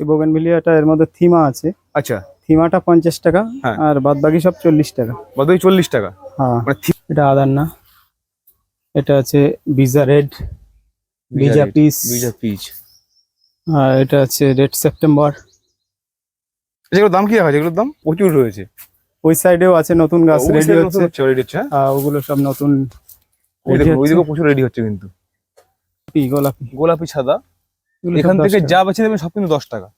এই বোগেনভিলিয়াটা এর মধ্যে থিমা আছে। আচ্ছা। থিমাটা পঞ্চাশ টাকা হ্যাঁ। আর বাদ বাকি সব চল্লিশ টাকা। বাদবাকি চল্লিশ টাকা? হ্যাঁ। মানে এটা আদার না। এটা আছে বিজা রেড বিজা পিস বিজা পিচ। আর এটা আছে রেড সেপ্টেম্বর। এগুলোর দাম কি আছে এগুলোর দাম প্রচুর রয়েছে। ওই সাইডেও আছে নতুন গাছ রেডি হচ্ছে। রেডি হচ্ছে হ্যাঁ? আর ওগুলো সব নতুন ওই ready দেখো, হচ্ছে। ওইদিকেও প্রচুর রেডি হচ্ছে কিন্তু। গোলাপি। গোলাপি সাদা। এখান থেকে যা বেছে নেবেন সব কিন্তু দশ টাকা।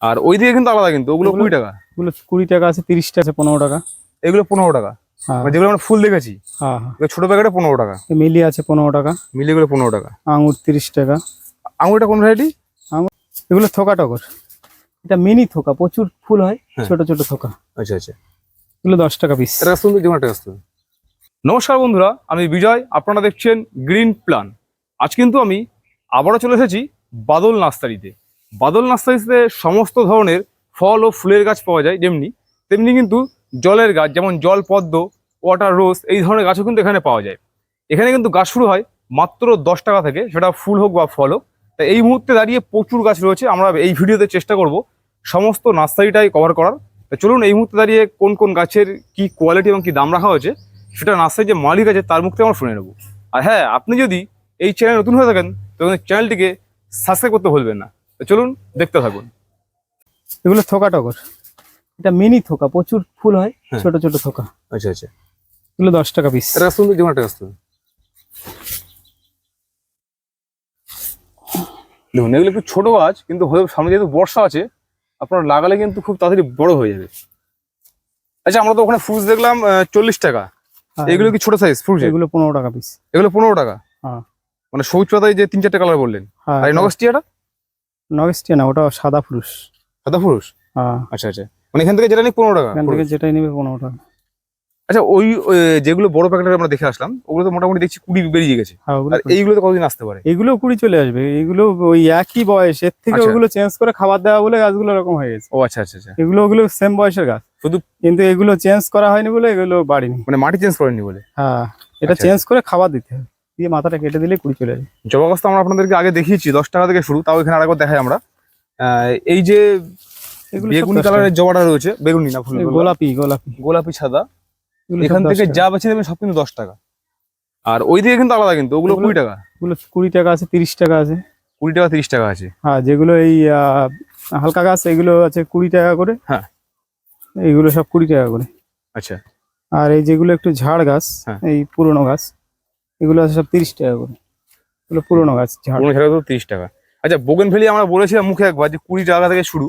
আর ওই দিকে কিন্তু আলাদা কিন্তু ওগুলো ওগুলো- কুড়ি টাকা। এগুলো কুড়ি টাকা আছে তিরিশ টাকা আছে পনেরো টাকা। এগুলো পনেরো টাকা। হ্যাঁ। মানে যেগুলো আমরা ফুল দেখেছি। হ্যাঁ হ্যাঁ। ছোট প্যাকেটে পনেরো টাকা। মিলি আছে পনেরো টাকা। মিলিয়ে গুলো পনেরো টাকা। আঙুর তিরিশ টাকা। আঙুরটা কোন ভ্যারাইটি আঙুর এগুলো থোকা টগর। এটা মিনি থোকা প্রচুর ফুল হয়। ছোট ছোট থোকা। আচ্ছা আচ্ছা। এগুলো দশ টাকা পিস এটা সুন্দর যেমন একটা নমস্কার বন্ধুরা আমি বিজয় আপনারা দেখছেন গ্রিন প্ল্যান আজ কিন্তু আমি আবারও চলে এসেছি বাদল নার্সারিতে। বাদল নার্সারিতে সমস্ত ধরনের ফল ও ফুলের গাছ পাওয়া যায় যেমনি, তেমনি কিন্তু জলের গাছ যেমন জল, পদ্ম, ওয়াটার রোজ এই ধরনের গাছও কিন্তু এখানে পাওয়া যায়। এখানে কিন্তু গাছ শুরু হয় মাত্র দশ টাকা থেকে, সেটা ফুল হোক বা ফল হোক। তা এই মুহূর্তে দাঁড়িয়ে প্রচুর গাছ রয়েছে, আমরা এই ভিডিওতে চেষ্টা করব সমস্ত নার্সারিটাই কভার করার। তা চলুন এই মুহূর্তে দাঁড়িয়ে কোন কোন গাছের কি কোয়ালিটি এবং কি দাম রাখা হয়েছে, সেটা নার্সারি যে মালিক আছে তার মুখ থেকে আমরা শুনে নেব। আর হ্যাঁ আপনি যদি এই চ্যানেল নতুন হয়ে থাকেন তখন চ্যানেলটিকে সাবস্ক্রাইব করতে ভুলবেন না। চলুন দেখতে থাকুন। এগুলো থোকা টগর। এটা মিনি থোকা প্রচুর ফুল হয় হ্যাঁ। ছোট ছোট থোকা। আচ্ছা আচ্ছা। এগুলো দশ টাকা পিস এটা সুন্দর যেমন একটা আসতে দেখুন এগুলো একটু ছোট গাছ কিন্তু হয়ে সামনে যেহেতু বর্ষা আছে আপনারা লাগালে কিন্তু খুব তাড়াতাড়ি বড় হয়ে যাবে। আচ্ছা আমরা তো ওখানে ফ্রুটস দেখলাম চল্লিশ টাকা। এগুলো কি ছোট সাইজ ফ্রুটস এগুলো পনেরো টাকা পিস এগুলো পনেরো টাকা। হ্যাঁ। মানে সবুজ পাতায় যে তিন চারটে কালার বললেন হ্যাঁ আর এই নগস্টিয়াটা? নগেস্টিয়া না ওটা সাদা পুরুষ। সাদা পুরুষ? হ্যাঁ। আচ্ছা আচ্ছা। মানে এখান থেকে যেটা নিই পনেরো টাকা এখান থেকে যেটাই নেবে পনেরো টাকা। আচ্ছা ওই যেগুলো বড় প্যাকেটের আমরা দেখে আসলাম ওগুলো তো মোটামুটি দেখছি কুড়ি বেরিয়ে গেছে। হ্যাঁ আর এইগুলোতে কতদিন আসতে পারে? এগুলো কুড়ি চলে আসবে। এগুলো ওই একই বয়স এর থেকে আচ্ছা। ওগুলো চেঞ্জ করে খাবার দেওয়া বলে গাছগুলো এরকম হয়ে গেছে। ও আচ্ছা আচ্ছা আচ্ছা। এগুলো ওগুলো সেম বয়সের গাছ। শুধু কিন্তু এগুলো চেঞ্জ করা হয়নি বলে এগুলো বাড়িনি। মানে মাটি চেঞ্জ করেনি বলে? হ্যাঁ এটা আচ্ছা। চেঞ্জ করে খাবার দিতে হবে। দিয়ে মাথাটা কেটে দিলে কুড়ি চলে যায় জবা গাছ তো আমরা আপনাদেরকে আগে দেখিয়েছি দশ টাকা থেকে শুরু তাও এখানে আরেকবার দেখাই আমরা। আহ, এই যে বেগুনি। কালারের জবাটা রয়েছে বেগুনি না ফুল গোলাপি গোলাপি। গোলাপি সাদা। এখান থেকে যা বেছে নেবেন সব কিন্তু দশ টাকা। আর ওই দিকে কিন্তু আলাদা কিন্তু ওগুলো ওগুলো- কুড়ি টাকা। এগুলো কুড়ি টাকা আছে তিরিশ টাকা আছে। কুড়ি টাকা তিরিশ টাকা আছে। হ্যাঁ যেগুলো এই হালকা গাছ এগুলো আছে কুড়ি টাকা করে। হ্যাঁ। এইগুলো সব কুড়ি টাকা করে। আচ্ছা। আর এই যেগুলো একটু ঝাড় গাছ হ্যাঁ। এই পুরনো গাছ এগুলো আছে সব তিরিশ টাকা করে। এগুলো পুরোনো গাছ ঝাড়। পুরো তো তিরিশ টাকা। আচ্ছা বোগন ভেলিয়া আমরা বলেছিলাম মুখে একবার যে কুড়ি টাকা থেকে শুরু।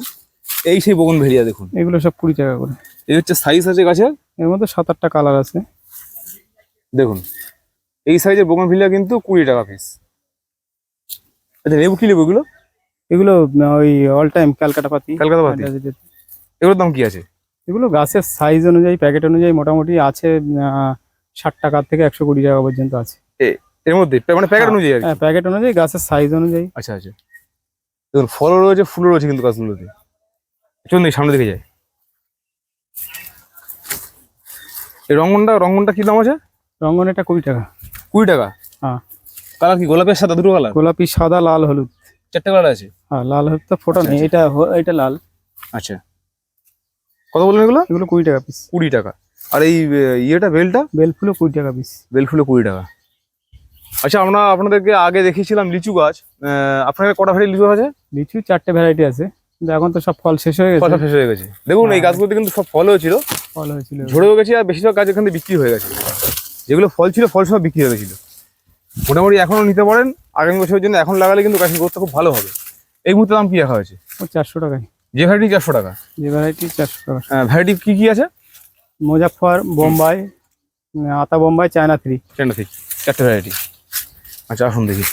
এই সেই বোগন ভেলিয়া দেখুন। এগুলো সব কুড়ি টাকা করে। এই হচ্ছে সাইজ আছে গাছের? এর মধ্যে সাত আটটা কালার আছে। দেখুন। এই সাইজের বোগন ভেলিয়া কিন্তু কুড়ি টাকা পিস আচ্ছা লেবু কি লেবু এগুলো? এগুলো ওই অল টাইম ক্যালকাটা পাতি। কলকাতা পাতি। এগুলোর দাম কি আছে? এগুলো গাছের সাইজ অনুযায়ী প্যাকেট অনুযায়ী মোটামুটি আছে আহ, ষাট টাকা থেকে একশো কুড়ি টাকা পর্যন্ত আছে। এর মধ্যে মানে প্যাকেট অনুযায়ী হ্যাঁ প্যাকেট অনুযায়ী গাছের সাইজ অনুযায়ী। আচ্ছা আচ্ছা। দেখুন ফলও রয়েছে ফুলও রয়েছে কিন্তু গাছগুলোতে। চলুন সামনে দিকে যাই। এই রঙ্গনটা রঙ্গনটা কি দাম আছে? রঙ্গন এটা কুড়ি টাকা। কুড়ি টাকা? হ্যাঁ। কালার কি গোলাপের সাদা দুটো কালার? গোলাপি সাদা লাল হলুদ। চারটে কালার আছে? হ্যাঁ লাল হলুদ তো ফোটা আচ্ছা, নেই এটা হ- এটা লাল। আচ্ছা। কত বললেন এগুলো? এগুলো কুড়ি টাকা পিস কুড়ি টাকা। আর এই ইয়েটা বেলটা? বেল ফুলও কুড়ি টাকা পিস বেল ফুলে কুড়ি টাকা। আচ্ছা আমরা আপনাদেরকে আগে দেখিয়েছিলাম লিচু গাছ। আপনাদের কটা ভ্যারাইটি লিচু আছে? লিচু চারটে ভ্যারাইটি আছে। কিন্তু এখন তো সব ফল শেষ হয়ে গেছে। ফসল শেষ হয়ে গেছে। দেখুন এই হ্যাঁ। গাছগুলোতে কিন্তু সব ফল হয়েছিল ফল হয়েছিল। ঝরেও গেছে আর বেশিরভাগ গাছ এখান থেকে বিক্রি হয়ে গেছে। যেগুলো ফল ছিল ফল সব বিক্রি হয়ে গেছিল। মোটামুটি এখনও নিতে পারেন। আগামী বছরের জন্য এখন লাগালে কিন্তু গাছের গ্রোথটা খুব ভালো হবে। এই মুহূর্তে দাম কি রাখা হয়েছে? ও চারশো টাকায়। যে ভ্যারাইটি চারশো টাকা। যে ভ্যারাইটি চারশো টাকা। হ্যাঁ ভ্যারাইটি কী কী আছে? মুজাফর বোম্বাই আতা Bombai China three China three চারটে ভ্যারাইটি আচ্ছা আসুন দেখি।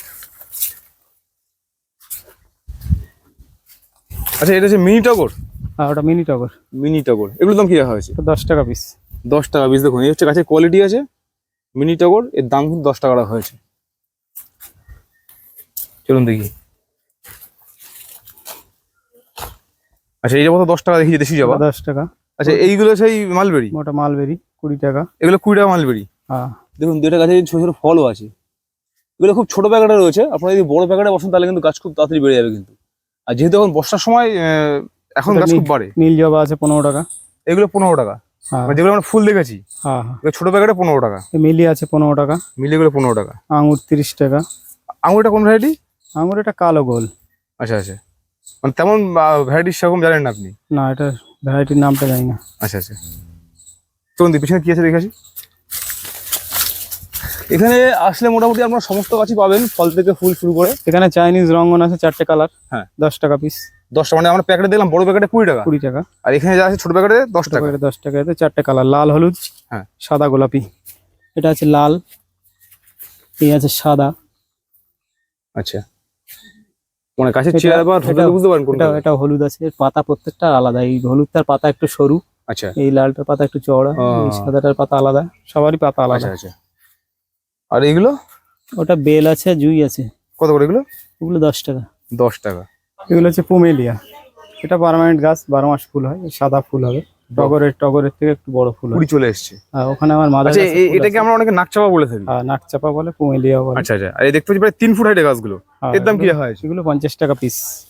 আচ্ছা এটা হচ্ছে মিনি টগর? হ্যাঁ ওটা মিনি টগর। মিনি টগর। এগুলোর দাম কি রাখা হয়েছে? দশ টাকা পিস দশ টাকা পিস দেখুন এই হচ্ছে গাছের কোয়ালিটি আছে। মিনি টগর এর দাম কিন্তু দশ টাকা রাখা হয়েছে। চলুন দেখি। আচ্ছা এই যাব তো দশ টাকা দেখি দেশি যাবা দশ টাকা। আচ্ছা এইগুলো সেই মালবেরি? মোটা মালবেরি কুড়ি টাকা। এগুলো কুড়ি টাকা মালবেরি? হ্যাঁ। দেখুন দুইটা গাছে ছোট ছোট ফলও আছে। এগুলো খুব ছোট প্যাকেটে রয়েছে। আপনারা যদি বড় প্যাকেটে বসেন তাহলে কিন্তু গাছ খুব তাড়াতাড়ি বেড়ে যাবে কিন্তু। আর যেহেতু এখন বর্ষার সময় আহ, এখন গাছ খুব বাড়ে। নীল জবা আছে পনেরো টাকা। এগুলো পনেরো টাকা। হ্যাঁ। মানে যেগুলো আমরা ফুল দেখেছি হ্যাঁ হ্যাঁ। ছোট প্যাকেটে পনেরো টাকা। মিলি আছে পনেরো টাকা। মিলিয়ে গেলে পনেরো টাকা। আঙুর তিরিশ টাকা। আঙুরটা কোন ভ্যারাইটি আঙুর এটা কালো গোল। আচ্ছা আচ্ছা। মানে তেমন ভ্যারাইটি সেরকম জানেন না আপনি? না এটা ভ্যারাইটির নামটা জানি না। আচ্ছা আচ্ছা। চলুন পিছনে কি আছে দেখেছি এখানে আসলে মোটামুটি আপনার সমস্ত গাছই পাবেন ফল থেকে ফুল শুরু করে। এখানে চাইনিজ রঙ্গন আছে চারটে কালার হ্যাঁ। দশ টাকা পিস দশটা মানে আমরা প্যাকেটে দিলাম বড় প্যাকেটে কুড়ি টাকা। কুড়ি টাকা। আর এখানে যা আছে ছোট প্যাকেটে দশ টাকা। টাকা দশ টাকা এতে চারটে কালার লাল হলুদ হ্যাঁ। সাদা গোলাপি। এটা আছে লাল এই আছে সাদা। আচ্ছা। মানে গাছের চেয়ার বা বুঝতে পারেন কোনটা এটা হলুদ আছে এর পাতা প্রত্যেকটা আলাদা। এই হলুদটার পাতা একটু সরু আচ্ছা। এই লালটার পাতা একটু চওড়া এই সাদাটার পাতা আলাদা সবারই পাতা আলাদা। আচ্ছা আচ্ছা। আর এগুলো ওটা বেল আছে জুই আছে। কত করে এগুলো? ওগুলো দশ টাকা। দশ টাকা। এগুলো হচ্ছে পুমেলিয়া। এটা পার্মানেন্ট গাছ বারো মাস ফুল হয় সাদা ফুল হবে। টগরের টগরের থেকে একটু বড় ফুল হয়। কুড়ি চলে এসছে। আর ওখানে আমার মাদার আচ্ছা এটাকে আমরা অনেকে নাকচাপা বলে থাকি। হ্যাঁ নাকচাপা বলে কুমেলিয়া বলে। আচ্ছা আচ্ছা। আর এই দেখতে পাচ্ছি প্রায় তিন ফুট হাইটের গাছগুলো। হ্যাঁ, এর দাম কি হয়? সেগুলো পঞ্চাশ টাকা পিস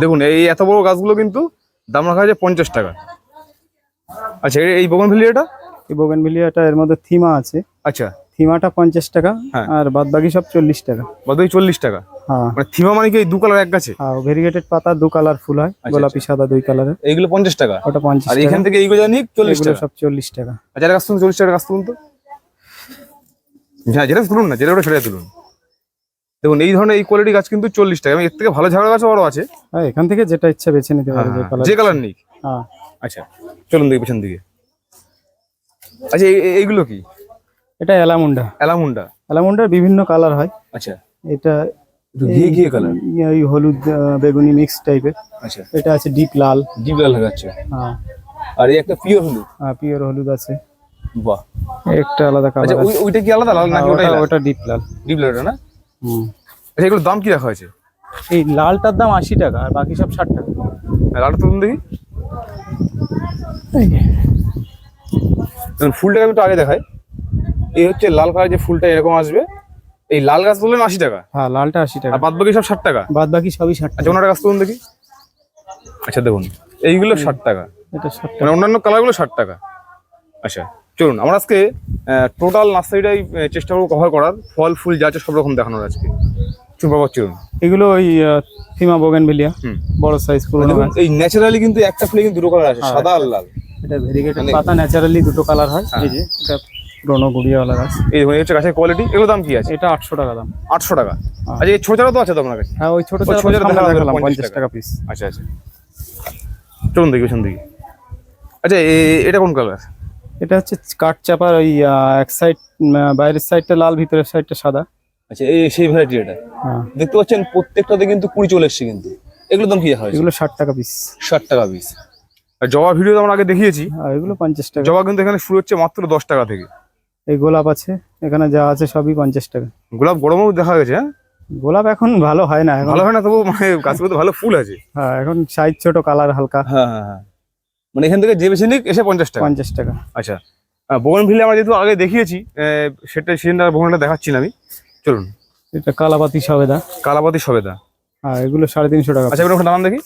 দেখুন এই এত বড় গাছগুলো কিন্তু দাম রাখা হয়েছে পঞ্চাশ টাকা। আচ্ছা এই- বগন এটা এই বোগেনভিলিয়াটা এর মধ্যে থিমা আছে। আচ্ছা। থিমাটা পঞ্চাশ টাকা হ্যাঁ। আর বাদ বাকি সব চল্লিশ টাকা। বাদই চল্লিশ টাকা? হ্যাঁ। মানে থিমা মানে কি দু কালার এক গাছে? ভেরিগেটেড পাতা দু কালার ফুল হয় আচ্ছা, গোলাপি সাদা দুই কালারের। এইগুলো পঞ্চাশ টাকা? ওটা পঞ্চাশ আর এখান থেকে এইগুলো জানি চল্লিশ টাকা। সব চল্লিশ টাকা। আচ্ছা গাছ তুলুন চল্লিশ টাকা গাছ তুলুন তো। হ্যাঁ যেটা তুলুন না যেটা ওটা সেটা তুলুন। দেখুন এই ধরনের এই কোয়ালিটি গাছ কিন্তু চল্লিশ টাকা। এর থেকে ভালো ঝাড়া আছে। হ্যাঁ এখান থেকে যেটা ইচ্ছা বেছে নিতে পারে যে কালার হ্যাঁ। আচ্ছা চলুন দেখি পেছন দিকে। আচ্ছা এই- এই- এইগুলো কি? এটা এলামুন্ডা অ্যালামুন্ডা? এলামুন্ডার বিভিন্ন কালার হয়। আচ্ছা। এটা ঘিয়ে ঘিয়ে কালার এই- হলুদ বেগুনি মিক্স টাইপের আচ্ছা। এটা আছে ডিপ লাল। ডিপ লাল লাগাচ্ছে হ্যাঁ। আর এই একটা পিওর হলুদ? হ্যাঁ পিওর হলুদ আছে। বাহ। একটা আলাদা আচ্ছা কালার ওই ওইটা কি আলাদা লাল নাকি ওটা লাল? ওটা ডিপ লাল। ডিপ লালটা না? হুম। আচ্ছা এগুলোর দাম কি রাখা হয়েছে? এই লালটার দাম আশি টাকা আর বাকি সব ষাট টাকা। লালটা তুলুন দেখি। ফুলটাকে একটু আগে দেখাই। এই হচ্ছে লাল কালার যে ফুলটা এরকম আসবে এই লাল গাছ বললেন আশি টাকা। হ্যাঁ লালটা আশি টাকা। আর বাদ বাকি সব ষাট টাকা? বাদ বাকি সবই ষাট আচ্ছা টাকা ওনার গাছ তুলুন দেখি। আচ্ছা দেখুন এইগুলো ষাট টাকা। এটা ষাট টাকা। মানে অন্যান্য কালারগুলো ষাট টাকা। আচ্ছা চলুন আমরা আজকে টোটাল নার্সারিটাই চেষ্টা করব কভার করার। ফল ফুল যা সব রকম দেখানোর আজকে। চলুন চলুন। এগুলো ওই থিমা বোগেনভিলিয়া। হুম। বড় সাইজ পুরোনো এই ন্যাচারালি কিন্তু একটা ফুলে কিন্তু দুটো কালার আছে সাদা আর লাল। এটা ভেরিগেটেড মানে- পাতা ন্যাচারালি দুটো কালার হয়। এই যে এটা পুরোনো গুড়িয়াওয়ালা গাছ। এই দেখুন হচ্ছে গাছের কোয়ালিটি এগুলো দাম কি আছে? এটা আটশো টাকা দাম। আটশো টাকা। হ্যাঁ। আচ্ছা এই ছোটারও তো আছে তো আপনার কাছে? হ্যাঁ ওই ছোট ছোট দেখালাম, দেখালাম 50 পঞ্চাশ টাকা। পিস আচ্ছা আচ্ছা। চলুন দেখি পেছন দিকে। আচ্ছা এ- এটা কোন কালার এটা হচ্ছে কাঠ চাপার ওই এক সাইড বাইরের সাইডটা লাল ভিতরের সাইডটা সাদা। আচ্ছা এই সেই ভ্যারাইটি এটা? হ্যাঁ। দেখতে পাচ্ছেন প্রত্যেকটাতে কিন্তু কুড়ি চলে এসছে কিন্তু। এগুলো দাম কি হয়েছে এগুলো ষাট টাকা পিস ষাট টাকা পিস আর জবা ভিডিও তো আমরা আগে দেখিয়েছি। আর এগুলো পঞ্চাশ টাকা। জবা কিন্তু এখানে শুরু হচ্ছে মাত্র দশ টাকা থেকে। এই গোলাপ আছে এখানে যা আছে সবই পঞ্চাশ টাকা। গোলাপ গরমও দেখা গেছে হ্যাঁ? গোলাপ এখন ভালো হয় না ভালো হয় না তবু মানে গাছগুলো তো ভালো ফুল আছে। হ্যাঁ এখন সাইজ ছোট কালার হালকা। হ্যাঁ হ্যাঁ হ্যাঁ। মানে এখান থেকে যে বেশি নিক এসে পঞ্চাশ টাকা। পঞ্চাশ টাকা। আচ্ছা। বগন ভিলে আমরা যেহেতু আগে দেখিয়েছি সেটা সেদিনটা বগনটা দেখাচ্ছি না আমি। চলুন। এটা কালাপাতি সবেদা। কালাপাতি সবেদা। হ্যাঁ এগুলো সাড়ে তিনশো টাকা। আচ্ছা এবার দাঁড়ান দেখি।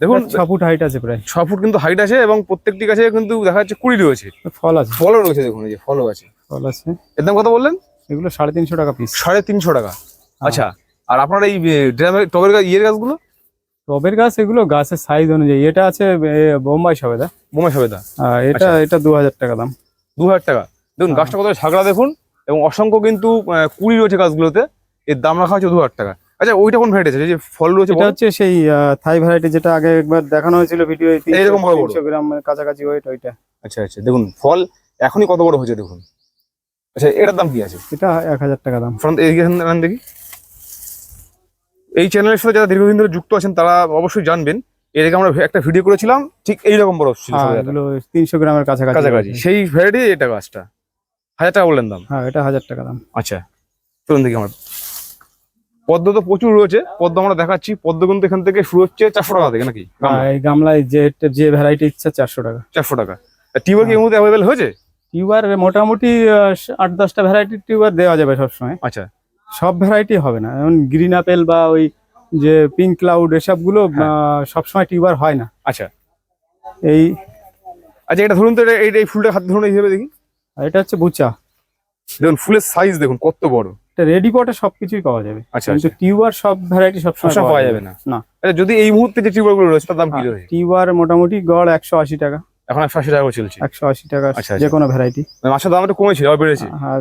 দেখুন ছ ফুট হাইট আছে প্রায়। ছ ফুট কিন্তু হাইট আছে এবং প্রত্যেকটি গাছে কিন্তু দেখা যাচ্ছে কুড়ি রয়েছে। ফল আছে। ফলও রয়েছে দেখুন এই যে ফলও আছে। ফল আছে। এর দাম কত বললেন? এগুলো সাড়ে তিনশো টাকা পিস সাড়ে তিনশো টাকা। আচ্ছা আর আপনার এই ড্রামের টবের ইয়ের গাছগুলো? টবের গাছ এগুলো গাছের সাইজ অনুযায়ী। এটা আছে বোম্বাই সবেদা। বোমা সবেদা। এটা এটা দু হাজার টাকা দাম। দু হাজার টাকা। দেখুন গাছটা কত ঝাগড়া দেখুন এবং অসংখ্য কিন্তু কুড়ি রয়েছে গাছগুলোতে। এর দাম রাখা হচ্ছে দু হাজার টাকা। আচ্ছা ওইটা কোন ভ্যারাইটি আছে? যে ফল রয়েছে এটা হচ্ছে সেই থাই ভ্যারাইটি যেটা আগে একবার দেখানো হয়েছিল ভিডিও এরকম বড়। বড়। গ্রাম কাছাকাছি ওয়েট ওইটা। আচ্ছা আচ্ছা। দেখুন ফল এখনই কত বড় হয়েছে দেখুন। আচ্ছা এটার দাম কি আছে? এটা এক হাজার টাকা দাম। ফ্রন্ট এদিকে দেখি। এই চ্যানেলের সাথে যারা দীর্ঘদিন ধরে যুক্ত আছেন তারা অবশ্যই জানবেন। এর আগে আমরা একটা ভিডিও করেছিলাম ঠিক এইরকম বড় ছিল হ্যাঁ তিনশো গ্রামের কাছাকাছি কাছাকাছি। সেই ভ্যারাইটি এটা গাছটা। হাজার টাকা বললেন দাম? হ্যাঁ এটা হাজার টাকা দাম। আচ্ছা চলুন দেখি আমার। পদ্ম তো প্রচুর রয়েছে পদ্ম আমরা দেখাচ্ছি। পদ্ম কিন্তু এখান থেকে শুরু হচ্ছে চারশো টাকা থেকে নাকি? গামলায়। যে যে ভ্যারাইটি ইচ্ছা চারশো টাকা। চারশো টাকা। টিউবার কি এর মধ্যে অ্যাভেলেবেল হয়েছে? টিউবার মোটামুটি আট দশটা ভ্যারাইটির টিউবার দেওয়া যাবে সবসময়। আচ্ছা। সব ভ্যারাইটি হবে না। যেমন গ্রিন আপেল বা ওই যে পিঙ্ক ক্লাউড এসবগুলো সবসময় টিউবার হয় না। আচ্ছা। এই আচ্ছা এটা ধরুন তো এটা- এই ফুলটা হাত ধরুন এইভাবে দেখি। আর এটা হচ্ছে বুচা। দেখুন ফুলের সাইজ দেখুন কত বড়। এটা রেডি পটে সবকিছুই পাওয়া যাবে। আচ্ছা কিন্তু আচ্ছা। টিউবার সব ভ্যারাইটি সবসময় সবসময় পাওয়া যাবে না। না। আচ্ছা যদি এই মুহূর্তে যে টিউবারগুলো রয়েছে তার দাম কি হ্যাঁ, রয়েছে টিউবার মোটামুটি গড় একশো আশি টাকা। এখন একশো আশি টাকা চলছে। একশো আশি টাকা যে। কোনো ভ্যারাইটি মানে মাছের দাম একটু কমেছে আবার বেড়েছে। আর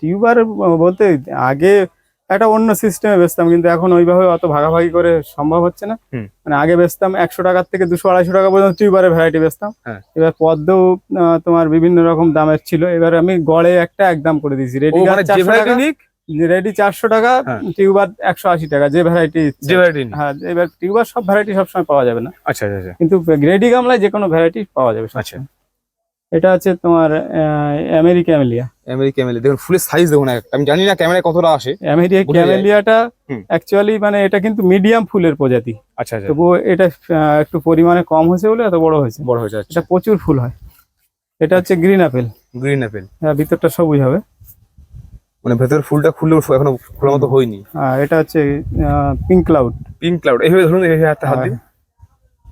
টিউবার বলতে আগে একটা অন্য সিস্টেমে বেচতাম কিন্তু এখন ওইভাবে অত ভাগাভাগি করে সম্ভব হচ্ছে না। মানে আগে বেচতাম একশো টাকার থেকে দুশো আড়াইশো টাকা পর্যন্ত টিউবারের ভ্যারাইটি বেচতাম। হ্যাঁ। এবার পদ্মও তোমার বিভিন্ন রকম দামের ছিল। এবার আমি গড়ে একটা একদম করে দিয়েছি। ও রেডি রেডি চারশো টাকা হ্যাঁ। টিউবার একশো আশি টাকা যে ভ্যারাইটি যে ভ্যারাইটি হ্যাঁ এবার টিউবার সব ভ্যারাইটি সবসময় পাওয়া যাবে না। আচ্ছা আচ্ছা আচ্ছা। কিন্তু রেডি গামলায় যে কোনো ভ্যারাইটি পাওয়া যাবে আচ্ছা। এটা হচ্ছে তোমার আমেরিকা ক্যামেলিয়া আমেরিকা এমএলএ দেখুন ফুলের সাইজ দেখুন আমি জানি না ক্যামেরায় কতটা আসে। আমেরিকা ক্যামেলিয়াটা অ্যাকচুয়ালি মানে এটা কিন্তু মিডিয়াম ফুলের প্রজাতি। আচ্ছা আচ্ছা। তবুও এটা একটু পরিমাণে কম হয়েছে বলে এত বড় হয়েছে। বড় হয়েছে আচ্ছা। এটা প্রচুর ফুল হয়। এটা হচ্ছে গ্রিন আপেল গ্রিন অ্যাপেল ভিতরটা সবুজ হবে। মানে ভেতরের ফুলটা খুললে এখনও খোলার মতো হয়নি। আর এটা হচ্ছে পিঙ্ক ক্লাউড পিঙ্ক ক্লাউড এইভাবে ধরুন এইভাবে হাতে হাত দিন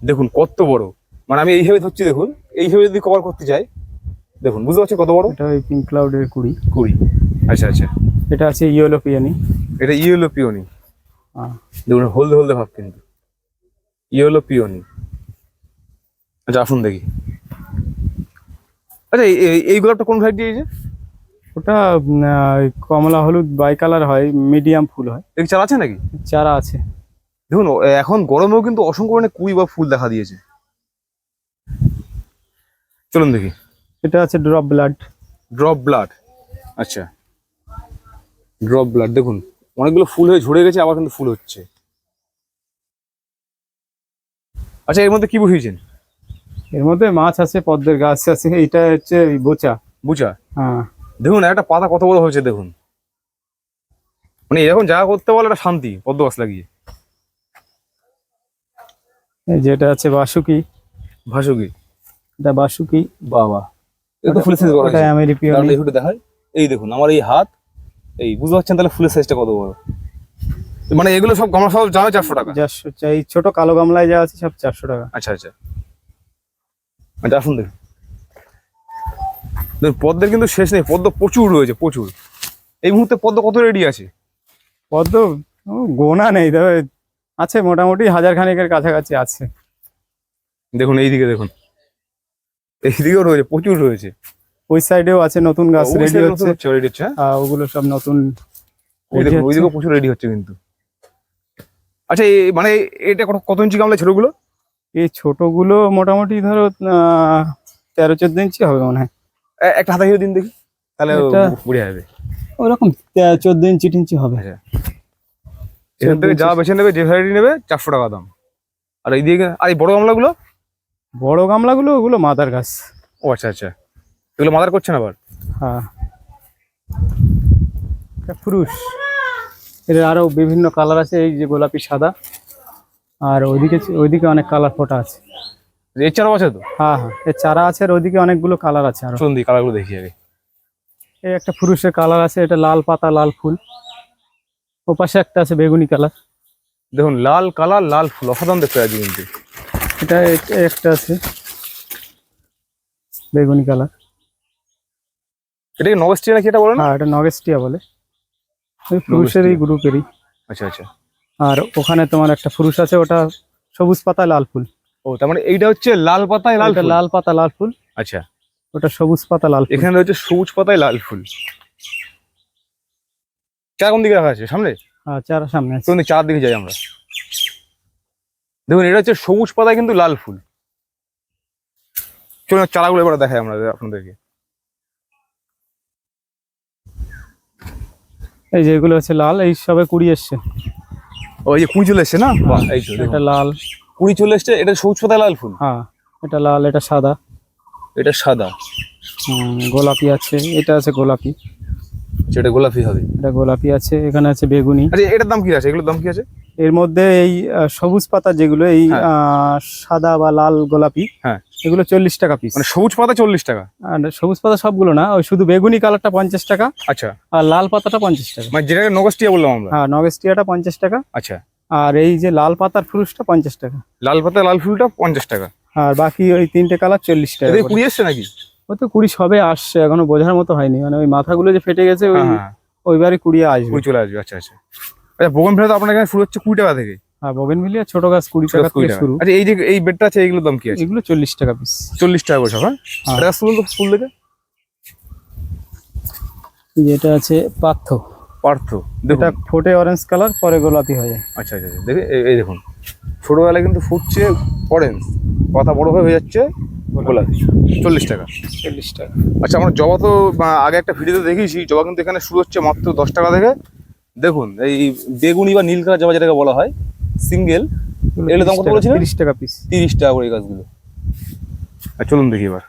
দেখুন কত বড়। মানে আমি এইভাবে ধরছি দেখুন এইভাবে যদি কভার করতে চাই দেখুন বুঝতে পারছি কত বড়? এটা ওই পিঙ্ক ক্লাউডের কুড়ি। কুড়ি। আচ্ছা আচ্ছা। এটা আছে ইয়েলো পিয়ানি এটা ইয়েলো পিওনি দেখুন হলদে হলদে ভাব কিন্তু। ইয়েলো পিওনি আচ্ছা আসুন দেখি। আচ্ছা এই গোলাপটা কোন ভ্যারাইটি এই যে? ওটা কমলা হলুদ বাই কালার হয় মিডিয়াম ফুল হয়। এই চারা আছে নাকি? চারা আছে। দেখুন এখন গরমেও কিন্তু অসংখ্য মানে কুড়ি বা ফুল দেখা দিয়েছে। চলুন দেখি। এটা আছে ড্রপ ব্লাড ড্রপ ব্লাড আচ্ছা। ড্রপ ব্লাড দেখুন অনেকগুলো ফুল হয়ে ঝরে গেছে আবার কিন্তু ফুল হচ্ছে। আচ্ছা এর মধ্যে কি বসিয়েছেন? এর মধ্যে মাছ আছে পদ্মের গাছ আছে এইটা হচ্ছে বোচা। বুঝা হ্যাঁ। দেখুন একটা পাতা কত বড় হয়েছে দেখুন। মানে এরকম জায়গা করতে পারলে একটা শান্তি পদ্ম গাছ লাগিয়ে। এই যেটা আছে বাসুকি। ভাসুকি এটা বাসুকি। বাবা একটু সাইজ এই দেখাই। এই দেখুন আমার এই হাত এই বুঝতে পারছেন তাহলে ফুলের সাইজটা কত বড়? মানে এগুলো সব গামলা সব জানো চারশো টাকা? চারশো এই ছোট কালো গামলায় যা আছে সব চারশো টাকা। আচ্ছা আচ্ছা। আচ্ছা আসুন দেখুন, পদ্মের কিন্তু শেষ নেই পদ্ম প্রচুর রয়েছে প্রচুর। এই মুহূর্তে পদ্ম কত রেডি আছে? পদ্ম গোনা নেই তবে আছে মোটামুটি হাজার খানিকের কাছাকাছি আছে। দেখুন এইদিকে দেখুন। এইদিকেও রয়েছে প্রচুর রয়েছে। ওই সাইডেও আছে নতুন গাছ রেডি হচ্ছে। রেডি হচ্ছে হ্যাঁ? ওগুলো সব নতুন ওই ready দেখুন হচ্ছে। ওইদিকেও প্রচুর রেডি হচ্ছে কিন্তু। আচ্ছা মানে এটা কত ইঞ্চি গামলা ছোটগুলো? এই ছোটগুলো মোটামুটি ধরো তেরো চোদ্দ ইঞ্চি হবে মনে হয়। একটা হাতে হিসেবে দিন দেখি। তাহলে বুড়ে যাবে ওরকম চোদ্দ ইঞ্চি টিঞ্চি হবে। আচ্ছা। এখান থেকে যা বেছে নেবে যে ভ্যারাইটি নেবে চারশো টাকা দাম। আর এইদিকে আর এই বড় গামলাগুলো? বড় গামলাগুলো ওগুলো মাদার গাছ। ও আচ্ছা আচ্ছা। এগুলো মাদার করছেন আবার? হ্যাঁ। ফুরুষ এর আরও বিভিন্ন কালার আছে এই যে গোলাপি সাদা। আর ওইদিকে ওইদিকে অনেক কালার ফোটা আছে। এর চারাও আছে তো? হ্যাঁ হ্যাঁ। এর চারা আছে আর ওইদিকে অনেকগুলো কালার আছে আরও। সুন্দর কালারগুলো দেখি আগে। এই একটা ফুরুষের কালার আছে এটা লাল পাতা লাল ফুল। ও পাশে একটা আছে বেগুনি কালার। দেখুন লাল কালার লাল ফুল। অসাধারণ দেখতে আছে কিন্তু। এটা একটা আছে বেগুনি কালার। এটা কি নগেস্টি নাকি এটা বলেন? হ্যাঁ এটা নগেস্টিয়া বলে। ওই ফুরুষেরই গ্রুপেরই। আচ্ছা আচ্ছা। আর ওখানে তোমার একটা ফুরুষ আছে ওটা সবুজ পাতা লাল ফুল। ও তার মানে এইটা হচ্ছে লাল পাতায় লাল লাল পাতা লাল ফুল। আচ্ছা। ওটা সবুজ পাতা লাল ফুল। এখানে রয়েছে সবুজ পাতায় লাল ফুল। চার কোন দিকে রাখা আছে? সামনে? হ্যাঁ চারা সামনে আছে। চার দিকে যাই আমরা। দেখুন এটা হচ্ছে সবুজ পাতায় কিন্তু লাল ফুল। চলুন চারাগুলো এবার দেখাই আমরা আপনাদেরকে। এই যে এগুলো হচ্ছে লাল এই সবে কুড়ি এসছে। ওই যে কুড়ি চলে এসছে না? বাহ এই তো এটা লাল। কুড়ি চলে এসছে এটা সবুজ পাতায় লাল ফুল? হ্যাঁ এটা লাল এটা সাদা। এটা সাদা। গোলাপি আছে এটা আছে গোলাপি। সেটা গোলাপি হবে। এটা গোলাপি আছে এখানে আছে বেগুনি। আচ্ছা এটার দাম কি আছে? এগুলোর দাম কি আছে? এর মধ্যে এই সবুজ পাতা যেগুলো এই হ্যাঁ। সাদা বা লাল গোলাপি হ্যাঁ। এগুলো চল্লিশ টাকা পিস মানে সবুজ পাতা চল্লিশ টাকা? আর সবুজ পাতা সবগুলো না ওই শুধু বেগুনি কালারটা পঞ্চাশ টাকা আচ্ছা। আর লাল পাতাটা পঞ্চাশ টাকা। মানে যেটাকে নগস্টিয়া বললাম আমরা। হ্যাঁ নগেস্টিয়াটা পঞ্চাশ টাকা। আচ্ছা। আর এই যে লাল পাতার ফুরুষটা পঞ্চাশ টাকা। লাল পাতা লাল ফুলটা পঞ্চাশ টাকা। আর বাকি ওই তিনটে কালার চল্লিশ টাকা কুড়ি এসছে নাকি? ওই তো কুড়ি সবে আসছে এখনও বোঝার মতো হয়নি। মানে ওই মাথাগুলো যে ফেটে গেছে ওই হ্যাঁ হ্যাঁ। ওইবারে কুড়িয়ে আসবে। কুড়ি চলে আসবে আচ্ছা আচ্ছা। আচ্ছা বোগন ফেলে তো আপনার এখানে শুরু হচ্ছে কুড়ি টাকা থেকে। আর বগেনভিলিয়া ছোট গাছ কুড়ি টাকা কুড়ি থেকে শুরু আচ্ছা এই যে এই বেডটা আছে এইগুলোর দাম কি আছে? এগুলো চল্লিশ টাকা পিস চল্লিশ টাকা করে সব হ্যাঁ? হ্যাঁ। ফুল দেখে। এটা আছে পার্থ পার্থ এটা দেখুন ফোটে অরেঞ্জ কালার পরে গোলাপি হয়ে যায়। আচ্ছা আচ্ছা আচ্ছা। দেখে এই- এই দেখুন। ছোটবেলায় কিন্তু ফুটছে অরেঞ্জ পাতা বড় হয়ে হয়ে যাচ্ছে গোলাপি। চল্লিশ টাকা। চল্লিশ টাকা। আচ্ছা আমরা জবা তো আগে একটা ভিডিওতে দেখিয়েছি জবা কিন্তু এখানে শুরু হচ্ছে মাত্র দশ টাকা থেকে। দেখুন এই বেগুনি বা নীল কালার জবা যেটাকে বলা হয় সিঙ্গেল দাম কত বলেছিলেন? তিরিশ টাকা পিস তিরিশ টাকা করে এই গাছগুলো। আর চলুন দেখি এবার।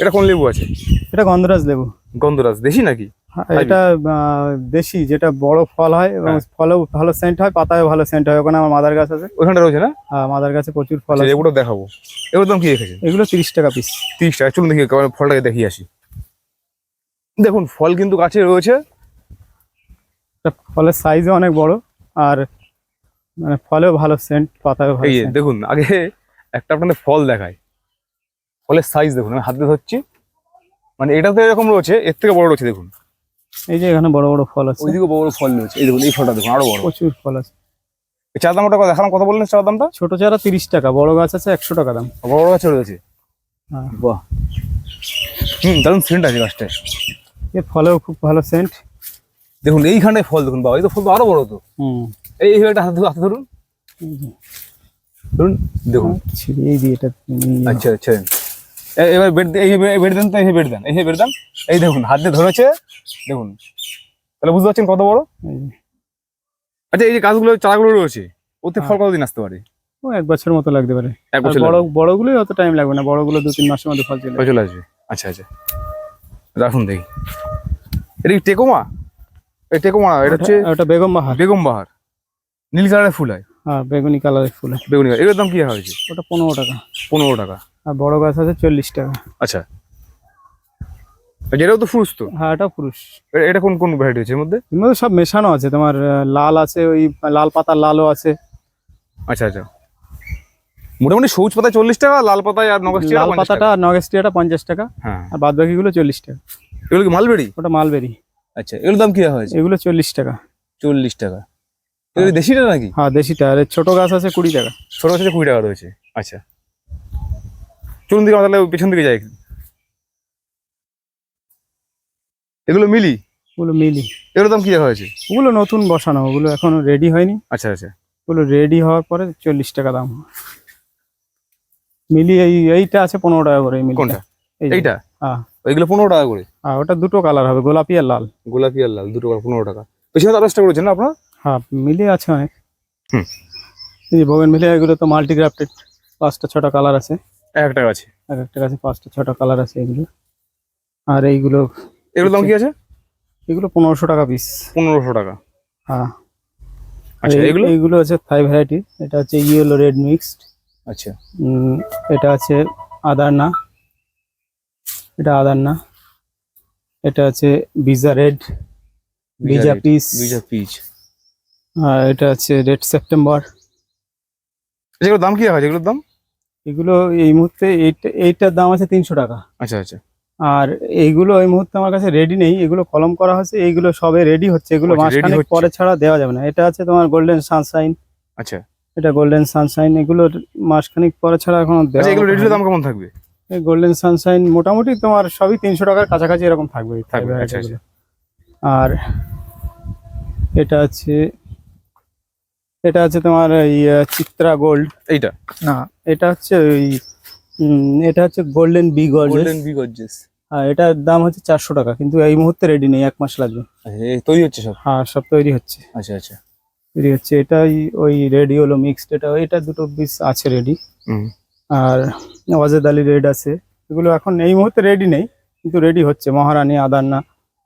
এটা কোন লেবু আছে? এটা গন্ধরাজ লেবু। গন্ধরাজ দেশি নাকি? এটা আহ, দেশি যেটা বড় ফল হয় এবং হ্যাঁ। ফলেও ভালো সেন্ট হয় পাতায় ভালো সেন্ট হয়। ওখানে আমার মাদার গাছ আছে। ওখানটা রয়েছে না? আর মাদার গাছে প্রচুর ফল আচ্ছা, আছে। লেবুটা দেখাবো। এগুলোর দাম কি রেখেছে এগুলো তিরিশ টাকা পিস তিরিশ টাকা চলুন দেখি ফলটাকে দেখিয়ে আসি। দেখুন ফল কিন্তু গাছে রয়েছে। ফলের সাইজও অনেক বড় আর মানে ফলেও ভালো সেন্ট পাতায়ও ভালো এই দেখুন আগে একটা আপনাদের ফল দেখায় ফলের সাইজ দেখুন আমি হাত দিয়ে ধরছি। মানে এটাতে এরকম রয়েছে এর থেকে বড় রয়েছে দেখুন। এই যে এখানে বড় বড় ফল আছে। ওইদিকে বড় বড় ফল রয়েছে। এই দেখুন এই ফলটা দেখুন আরও বড় প্রচুর ফল আছে। এই চার দামটা দেখালাম কত বললেন চার দামটা? ছোট চারা তিরিশ টাকা বড় গাছ আছে একশো টাকা দাম। বড় গাছ রয়েছে হ্যাঁ। বাহ। হুম দারুণ সেন্ট আছে গাছটায়। এর ফলেও খুব ভালো সেন্ট দেখুন এইখানটায় ফল দেখুন বাবা এই তো ফল তো আরও বড় তো। হুম। এই একটা হাতে হাতে ধরুন। ধরুন দেখুন। ছিঁড়িয়েই দিই এটা আচ্ছা আচ্ছা। এবার বেড এই বেড দেন তো এই বেড দেন এই বেড দেন। এই দেখুন হাত দিয়ে ধরেছে দেখুন। তাহলে বুঝতে পারছেন কত বড়? আচ্ছা এই যে গাছগুলো চারাগুলো রয়েছে ওতে ফল হ্যাঁ। কতদিন আসতে পারে? ও এক বছর মতো লাগতে পারে। এক বছর বড় বড়গুলোই অত টাইম লাগবে না বড়গুলো দু তিন মাসের মধ্যে ফল চলে চলে আসবে। আচ্ছা আচ্ছা। রাখুন দেখি। এটা কি টেকোমা? এই টেকোমা এটা হচ্ছে ওটা- বেগম বাহার। বেগম বাহার। নীল কালারের ফুল হয়। হ্যাঁ বেগুনি কালারের ফুল। বেগুনি এগুলোর দাম কি হয়েছে ওটা পনেরো টাকা। পনেরো টাকা। আর বড় গাছ আছে চল্লিশ টাকা। আচ্ছা। যেটাও তো ফ্রুটস তো? হ্যাঁ এটা পুরুষ। এটা কোন কোন ভ্যারাইটি আছে এর মধ্যে? এর মধ্যে সব মেশানো আছে। তোমার লাল আছে ওই লাল পাতার লালও আছে। আচ্ছা আচ্ছা। মোটামুটি সবুজ পাতায় চল্লিশ টাকা লাল পাতায় আর নগর লাল পাতাটা আর নগেস্টিয়াটা পঞ্চাশ টাকা হ্যাঁ। আর বাদ বাকিগুলো চল্লিশ টাকা। এগুলো কি মালবেরি? ওটা মালবেরি। আচ্ছা এগুলোর দাম কি হয়েছে? এগুলো চল্লিশ টাকা। চল্লিশ টাকা। এগুলো দেশিটা নাকি? হ্যাঁ দেশিটা। আর ছোট গাছ আছে কুড়ি টাকা। ছোট গাছে কুড়ি টাকা রয়েছে। আচ্ছা। চলুন দিকে তাহলে পেছন দিকে যাই এগুলো মিলি? ওগুলো মিলি। এগুলোর দাম কি হয়েছে? ওগুলো নতুন বসানো ওগুলো এখনও রেডি হয়নি। আচ্ছা আচ্ছা। ওগুলো রেডি হওয়ার পরে চল্লিশ টাকা দাম। মিলি এই এইটা আছে পনেরো টাকা করে কোনটা? এইটা? হ্যাঁ। পনেরো টাকা করে? হ্যাঁ ওটা দুটো কালার হবে গোলাপি আর লাল। গোলাপি আর লাল দুটো করে পনেরো টাকা। পেছনে তো আড়াইশটা করেছেন না আপনার? হ্যাঁ মিলি আছে অনেক। হুম। এই যে বগেন মিলি এগুলো তো মাল্টি গ্রাফটেড পাঁচটা ছটা কালার আছে। এক টাকা আছে এক একটা গাছে পাঁচটা ছটা কালার আছে এগুলো। আর এইগুলো এগুলোর দাম কি আছে? এগুলো পনেরোশো টাকা পিস পনেরোশো টাকা। হ্যাঁ। আচ্ছা এগুলো? এইগুলো হচ্ছে থাই ভ্যারাইটি এটা হচ্ছে ইয়েলো রেড মিক্সড আচ্ছা। এটা আছে আদারনা এটা আদারনা এটা আছে বিজা রেড বিজা পিস বিজা পিচ আর এটা আছে রেড সেপ্টেম্বর এগুলোর দাম কি আছে? এগুলোর দাম? এগুলো এই মুহূর্তে এইটা এইটার দাম আছে তিনশো টাকা। আচ্ছা আচ্ছা। আর এইগুলো এই মুহূর্তে আমার কাছে রেডি নেই এগুলো কলম করা হয়েছে এইগুলো সবে রেডি হচ্ছে এগুলো আচ্ছা, মাসখানেক পরে ছাড়া দেওয়া যাবে না। এটা আছে তোমার গোল্ডেন সানশাইন আচ্ছা। এটা গোল্ডেন সানশাইন এগুলো মাসখানেক পরে ছাড়া এখন দেওয়া আচ্ছা এগুলো হয়নি। দাম কেমন থাকবে? গোল্ডেন সানশাইন মোটামুটি তোমার সবই তিনশো টাকার কাছাকাছি এরকম থাকবে থাকবে, আচ্ছা। আর এটা আছে এটা আছে তোমার এই চিত্রা গোল্ড এইটা? না এটা হচ্ছে ওই এটা হচ্ছে golden bee gold golden bee gorgeous আর এটার দাম হচ্ছে চারশো টাকা কিন্তু এই মুহূর্তে রেডি নেই এক মাস লাগবে। তৈরি হচ্ছে সব? হ্যাঁ সব তৈরি হচ্ছে। আচ্ছা আচ্ছা। তৈরি হচ্ছে এটাই ওই রেডি হলো মিক্সড এটা এটা দুটো পিস আছে রেডি হুম। আর ওয়াজেদ আলী রেড আছে এগুলো এখন এই মুহূর্তে রেডি নেই কিন্তু রেডি হচ্ছে মহারানী আদান্না।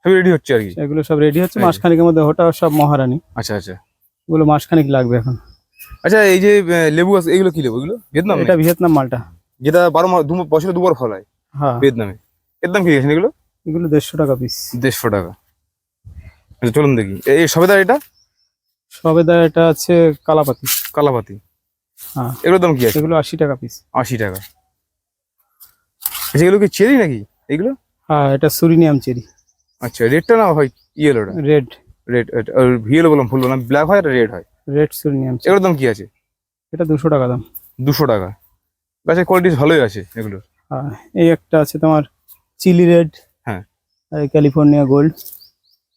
সব রেডি হচ্ছে আর কি? এগুলো সব রেডি হচ্ছে মাসখানেকের মধ্যে ওটা সব মহারানী। আচ্ছা আচ্ছা। এগুলো মাসখানেক লাগবে এখন। আচ্ছা এই যে লেবু আছে এগুলো কি লেবু? এগুলো ভিয়েতনাম এটা ভিয়েতনাম মালটা। যেটা বারো মাস দু বছরে দুবার ফল হয় হ্যাঁ। ভিয়েতনামে। এর দাম কি গেছেন এগুলো? এগুলো দেড়শো টাকা পিস দেড়শো টাকা। আচ্ছা চলুন দেখি। এই সবেদা এটা? সবেদা এটা আছে কালাপাতি। কালাপাতি। হ্যাঁ। এগুলোর দাম কি আছে? এগুলো আশি টাকা পিস আশি টাকা। আচ্ছা এগুলো কি চেরি নাকি? এগুলো? হ্যাঁ এটা সুরিনিয়াম চেরি। আচ্ছা রেডটা না হয় ইয়েলোটা? রেড। রেড ইয়েলো বললাম ভুল বললাম ব্ল্যাক হয় আর রেড হয়। রেড সুরিনিয়াম এগুলোর দাম কি আছে? এটা দুশো টাকা দাম। দুশো টাকা। গাছের কোয়ালিটি ভালোই আছে এগুলোর। হ্যাঁ এই একটা আছে তোমার চিলি রেড হ্যাঁ। আর ক্যালিফোর্নিয়া গোল্ড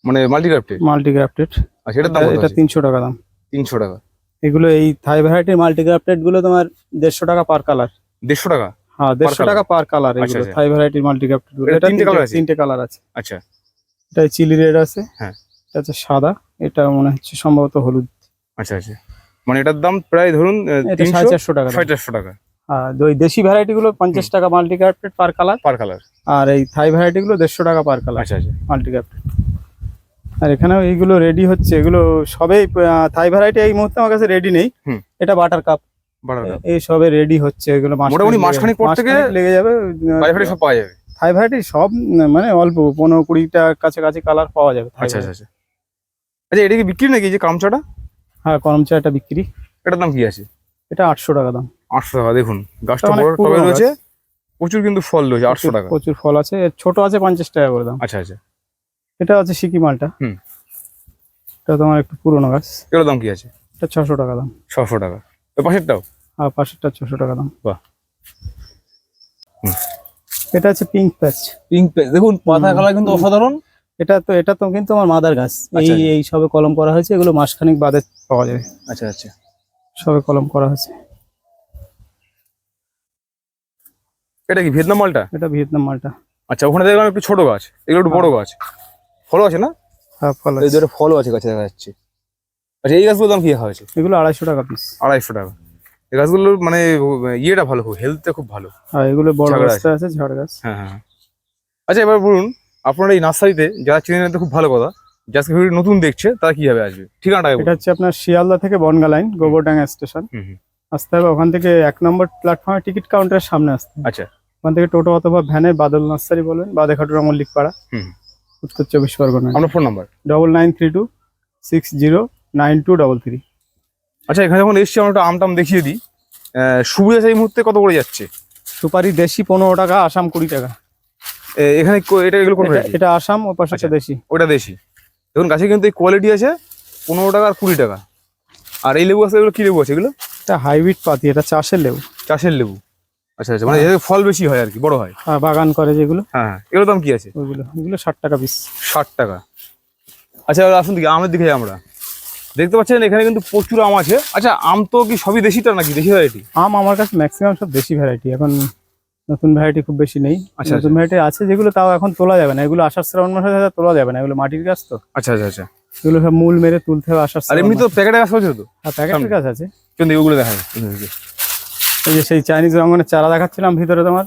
মানে মাল্টিক্রাফটেড মাল্টিগ্রাফটেড আচ্ছা এটার দাম এটা তিনশো টাকা দাম। তিনশো টাকা। এগুলো এই থাই ভ্যারাইটির মাল্টিগ্রাফটেডগুলো তোমার দেড়শো টাকা পার কালার দেড়শো টাকা? হ্যাঁ দেড়শো? টাকা পার কালার আচ্ছা, এগুলো আচ্ছা। থাই ভ্যারাইটির মাল্টিগ্রাফটেডগুলো। এটা তিনটে আছে? তিনটে কালার আছে। আচ্ছা। এটা চিলি রেড আছে। হ্যাঁ। এটা সাদা এটা মনে হচ্ছে সম্ভবত হলুদ। আচ্ছা আচ্ছা। মানে এটার দাম প্রায় ধরুন সাড়ে চারশো টাকা সাড়ে চারশো টাকা। আর ওই দেশি ভ্যারাইটি গুলো পঞ্চাশ টাকা multigrafted per colour per colour আর এই থাই ভ্যারাইটি গুলো দেড়শো টাকা পার কালার আচ্ছা আচ্ছা। মাল্টিগ্রাফটেড আর এখানেও এইগুলো রেডি হচ্ছে। এগুলো সবেই থাই ভ্যারাইটি এই মুহূর্তে আমার কাছে রেডি নেই। এটা বাটার কাপ এই সবে রেডি হচ্ছে। এগুলো মোটামুটি মাসখানেক পর থেকে- লেগে যাবে। সব পাওয়া যাবে। থাই ভ্যারাইটি সব মানে অল্প পনেরো কুড়িটা কাছাকাছি কালার পাওয়া যাবে আচ্ছা আচ্ছা। আচ্ছা এটা কি বিক্রি নাকি এই যে কামচাটা হ্যাঁ এটা বিক্রি। এটার দাম কি আছে? এটা আটশো টাকা দাম। আটশো টাকা দেখুন গাছটা বড় টবে রয়েছে প্রচুর কিন্তু ফল রয়েছে আটশো টাকা। প্রচুর ফল আছে এর ছোট আছে পঞ্চাশ টাকা করে দাম। আচ্ছা আচ্ছা। এটা আছে সিকি মালটা। হুম। এটা তোমার একটু পুরোনো গাছ। এটার দাম কি আছে? এটা ছশো টাকা দাম। ছশো টাকা। ওই পাশেরটাও? আর পাশেরটা ছশো টাকা দাম। বাহ। হুম। এটা আছে পিঙ্ক প্যাচ। পিঙ্ক প্যাচ দেখুন পাতা colour কিন্তু অসাধারণ। এটা তো এটা তো কিন্তু আমার মাদার গাছ। এই আচ্ছা। এই সবে কলম করা হয়েছে এগুলো মাসখানেক বাদে পাওয়া যাবে। আচ্ছা আচ্ছা। সবে কলম করা হয়েছে। এটা কি ভিয়েতনাম মালটা? এটা ভিয়েতনাম মালটা। আচ্ছা ওখানে দেখলাম একটু ছোট গাছ। এগুলো একটু বড় গাছ। ফলও আছে না? হ্যাঁ ফল এই আছে। দুটো ফলও আছে গাছে দেখা যাচ্ছে। আচ্ছা এই গাছগুলোর দাম কি হয়েছে? এগুলো আড়াইশো টাকা পিস আড়াইশো টাকা। এই গাছগুলোর মানে ইয়েটা ভালো খুব হেলথটা খুব ভালো। হ্যাঁ এগুলো বড় গাছটা আছে। ঝাড় গাছ। হ্যাঁ হ্যাঁ হ্যাঁ। আচ্ছা এবার বলুন আপনারা এই নার্সারিতে যারা চিনে নেন তো খুব ভালো কথা যাকে ভিডিও নতুন দেখছে তারা কীভাবে আসবে? ঠিকানাটা এটা হচ্ছে আপনার শিয়ালদা থেকে বনগা লাইন গোবরডাঙ্গা স্টেশন। আসতে হবে ওখান থেকে এক নম্বর প্ল্যাটফর্মে টিকিট কাউন্টারের সামনে আসতে আচ্ছা। ওখান থেকে টোটো অথবা ভ্যানে বাদল নার্সারি বলবেন বাদেখাটুরা মল্লিক পাড়া। উত্তর চব্বিশ পরগনা আমার phone number double nine three two six zero nine two double three আচ্ছা এখানে যখন এসছি আমরা একটা আম টাম দেখিয়ে দিই। সুবিধা এই মুহূর্তে কত করে যাচ্ছে? সুপারি দেশি পনেরো টাকা আসাম কুড়ি টাকা। এখানে এটা এগুলো কোন এটা- আসাম ও পাশে আচ্ছা। দেশি। ওটা দেশি। দেখুন গাছে কিন্তু এই কোয়ালিটি আছে পনেরো টাকা আর কুড়ি টাকা। আর এই লেবু আছে এগুলো কি লেবু আছে এগুলো? এটা হাইব্রিড পাতি এটা চাষের লেবু। চাষের লেবু। আচ্ছা আচ্ছা মানে এদের ফল বেশি হয় আর কি বড় হয়। আর বাগান করে যেগুলো। হ্যাঁ হ্যাঁ এগুলোর দাম কি আছে? ওইগুলো ওইগুলো ষাট টাকা পিস ষাট টাকা। আচ্ছা আসুন দিকে আমের দিকে আমরা। দেখতে পাচ্ছেন এখানে কিন্তু প্রচুর আম আছে। আচ্ছা আম তো কি সবই দেশিটা নাকি? দেশি ভ্যারাইটি আম আমার কাছে ম্যাক্সিমাম সব দেশি ভ্যারাইটি এখন নতুন ভ্যারাইটি খুব বেশি নেই। আচ্ছা, নতুন ভ্যারাইটি আছে যেগুলো তাও এখন তোলা যাবে না। এগুলো আষাঢ় শ্রাবণ মাসে তোলা যাবে না। এগুলো মাটির গাছ তো। আচ্ছা আচ্ছা আচ্ছা। এগুলো সব মূল মেরে তুলতে হবে আষাঢ় আর এমনি তো প্যাকেটে গাছ হয়েছে তো? আর প্যাকেটের গাছ আছে। কিন্তু ওগুলো দেখা এই যে সেই চাইনিজ রঙনের চারা দেখাচ্ছিলাম ভিতরে তোমার।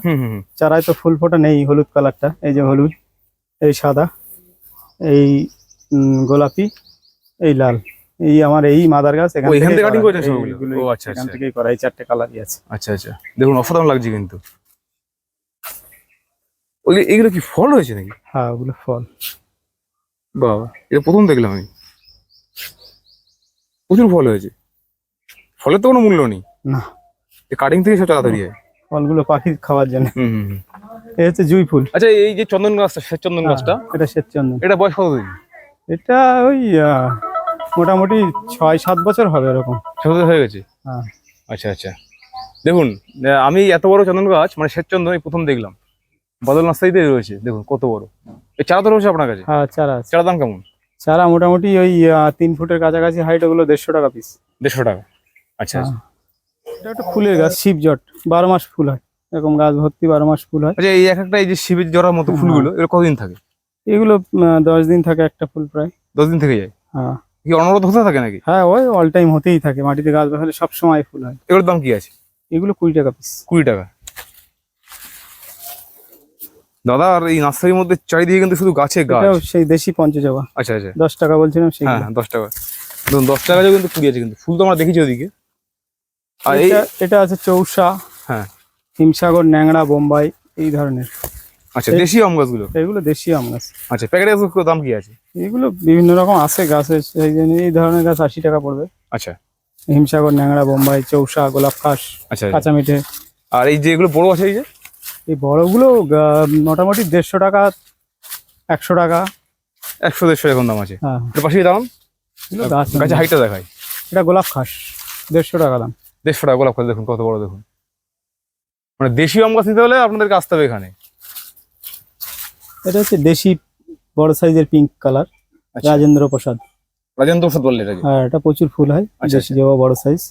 চারায় তো ফুল ফোটা নেই হলুদ কালারটা এই যে হলুদ এই সাদা এই গোলাপি এই লাল। এই আমার এই মাদার গাছ এখান থেকে কাটিং করা। করেছেন সবগুলো? ও, আচ্ছা, এখান আচ্ছা। থেকেই করা এই চারটে কালারই আছে। আচ্ছা আচ্ছা। দেখুন অসাধারণ লাগছে কিন্তু। ওই এগুলো কি ফল হয়েছে নাকি? হ্যাঁ ওগুলো ফল। বাবা এটা প্রথম দেখলাম আমি। প্রচুর ফল হয়েছে। ফলের তো কোনো মূল্য নেই। না। কাটিং থেকে সব তাড়াতাড়ি হয়। ফলগুলো পাখির খাওয়ার জন্য। এই হচ্ছে জুই ফুল। আচ্ছা এই যে চন্দন গাছটা শ্বেত চন্দন গাছটা হ্যাঁ, এটা শ্বেতচন্দন। এটা বয়স কত এটা ওই মোটামুটি ছয় সাত বছর হবে এরকম। ছোট হয়ে গেছে? হ্যাঁ। আচ্ছা আচ্ছা। দেখুন আমি এত বড় চন্দন গাছ মানে শ্বেত চন্দন প্রথম দেখলাম। বদল নাস্তাইতে রয়েছে। দেখুন কত বড়। এই চারা তো রয়েছে আপনার কাছে? হ্যাঁ চারা চারা দাম কেমন? চারা মোটামুটি ওই তিন ফুটের কাছাকাছি হাইট ওগুলো দেড়শো টাকা পিস দেড়শো টাকা। আচ্ছা আচ্ছা। এটা একটা ফুলের গাছ শিবজট বারো মাস ফুল হয়। এরকম গাছ ভর্তি বারো মাস ফুল হয়। আচ্ছা এই এক একটা এই যে শিবের জড়ার মতো ফুলগুলো এগুলো কতদিন থাকে? এগুলো দশ দিন থাকে একটা ফুল প্রায়। দশ দিন থেকে যায়? হ্যাঁ। কি অনবরত হতে থাকে নাকি? হ্যাঁ ওই অল টাইম হতেই থাকে। মাটিতে গাছ বসালে সব সময় ফুল হয়। এগুলোর দাম কি আছে? এগুলো কুড়ি টাকা পিস কুড়ি টাকা। দাদা আর এই নার্সারির মধ্যে চারিদিকে কিন্তু শুধু গাছে গাছ। সেই দেশি পঞ্চজবা। আচ্ছা আচ্ছা। দশ টাকা বলছিলাম হ্যাঁ সেইগুলো হ্যাঁ দশ টাকা। দেখুন দশ টাকা কিন্তু কুড়ি আছে কিন্তু। ফুল তো আমরা দেখেছি ওদিকে। আর এটা- এটা আছে চৌসা হ্যাঁ। হিমসাগর ন্যাংড়া বোম্বাই এই ধরনের। আচ্ছা দেশি আম গাছগুলো? এগুলো দেশি আম গাছ। আচ্ছা প্যাকেট গাছগুলোর দাম কি আছে? এগুলো বিভিন্ন রকম আছে গাছের সেই জন্য এই ধরনের গাছ আশি টাকা পড়বে। আচ্ছা। হিমসাগর ন্যাংরা বোম্বাই চৌসা গোলাপ খাস আচ্ছা কাঁচা মিঠে আর এই যে এগুলো বড় আছে এই যে? এই বড়গুলো মোটামুটি দেড়শো টাকা একশো টাকা। একশো দেড়শো এরকম দাম আছে। হ্যাঁ। এর দাম? গাছ হাইটটা দেখায় এটা গোলাপ খাস দেড়শো টাকা দাম। দেড়শো টাকা গোলাপ খাস দেখুন কত বড় দেখুন। মানে দেশি আম গাছ নিতে হলে আপনাদেরকে আসতে হবে এখানে। এটা হচ্ছে দেশি বড় সাইজের পিঙ্ক কালার আচ্ছা। রাজেন্দ্র প্রসাদ। রাজেন্দ্র প্রসাদ বললে এটাকে। আর এটা প্রচুর ফুল হয় আচ্ছা, দেশি জবা বড় সাইজ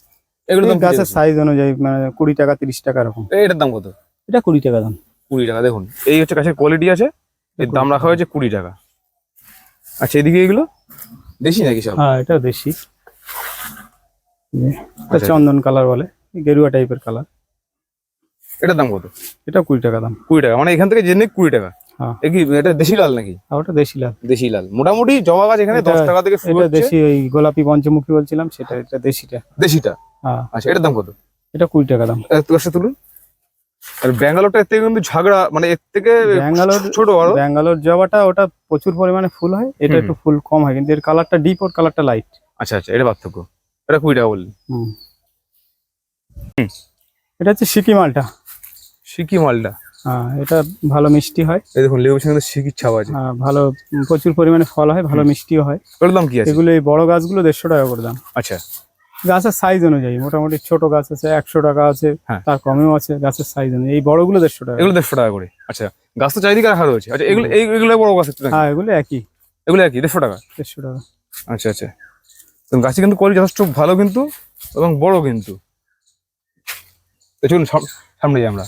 এগুলো গাছের সাইজ অনুযায়ী মানে কুড়ি টাকা তিরিশ টাকা এরকম। এটার দাম কত? এটা কুড়ি টাকা দাম। কুড়ি টাকা দেখুন এই হচ্ছে গাছের কোয়ালিটি আছে এর দাম রাখা হয়েছে কুড়ি টাকা। আচ্ছা এদিকে এগুলো? দেশি নাকি সব? হ্যাঁ এটা দেশি। এটা আচ্ছা। চন্দন কালার বলে গেরুয়া টাইপের কালার এটার দাম কত? এটা কুড়ি টাকা দাম। কুড়ি টাকা মানে এখান থেকে জেনে কুড়ি টাকা। হ্যাঁ। কি এটা দেশি লাল নাকি? ওটা দেশি লাল। দেশি লাল। মোটামুটি জবা গাছ এখানে দশ টাকা থেকে শুরু হচ্ছে। দেশি ওই গোলাপি পঞ্চমুখী বলছিলাম সেটা এটা দেশিটা। দেশিটা? হ্যাঁ। আচ্ছা এটার দাম কত? এটা কুড়ি টাকা দাম। তুলুন। আর ব্যাঙ্গালোরটা এর থেকে কিন্তু ঝগড়া মানে এর থেকে ব্যাঙ্গালোর ছোট বড়। ব্যাঙ্গালোর জবাটা ওটা প্রচুর পরিমাণে ফুল হয় এটা একটু ফুল কম হয় কিন্তু এর কালারটা ডিপ ওর কালারটা লাইট আচ্ছা আচ্ছা এটা পার্থক্য। এটা কুড়ি টাকা বললি হুম। এটা হচ্ছে সিকি মালটা। সিকি মালটা। হ্যাঁ এটা ভালো মিষ্টি হয়। এই দেখুন লেবুর সঙ্গে সিকির ছাপ আছে। হ্যাঁ, ভালো প্রচুর পরিমাণে ফল হয় ভালো মিষ্টিও হয়। ওর দাম কি আছে? এগুলো এই বড় গাছগুলো দেড়শো টাকা করে দাম। আচ্ছা। গাছের সাইজ অনুযায়ী মোটামুটি ছোট গাছ আছে একশো টাকা আছে হ্যাঁ। তার কমেও আছে গাছের সাইজ অনুযায়ী। এই বড়গুলো দেড়শো টাকা এগুলো দেড়শো টাকা করে। আচ্ছা গাছ তো চারিদিকে রাখা রয়েছে। আচ্ছা এগুলো এই- এগুলো বড় গাছ হচ্ছে হ্যাঁ এগুলো একই। এগুলো একই দেড়শো টাকা? দেড়শো টাকা। আচ্ছা আচ্ছা। তো গাছে কিন্তু কোয়ালিটি যথেষ্ট ভালো কিন্তু এবং বড় কিন্তু। চলুন সাম- সামনে যাই আমরা।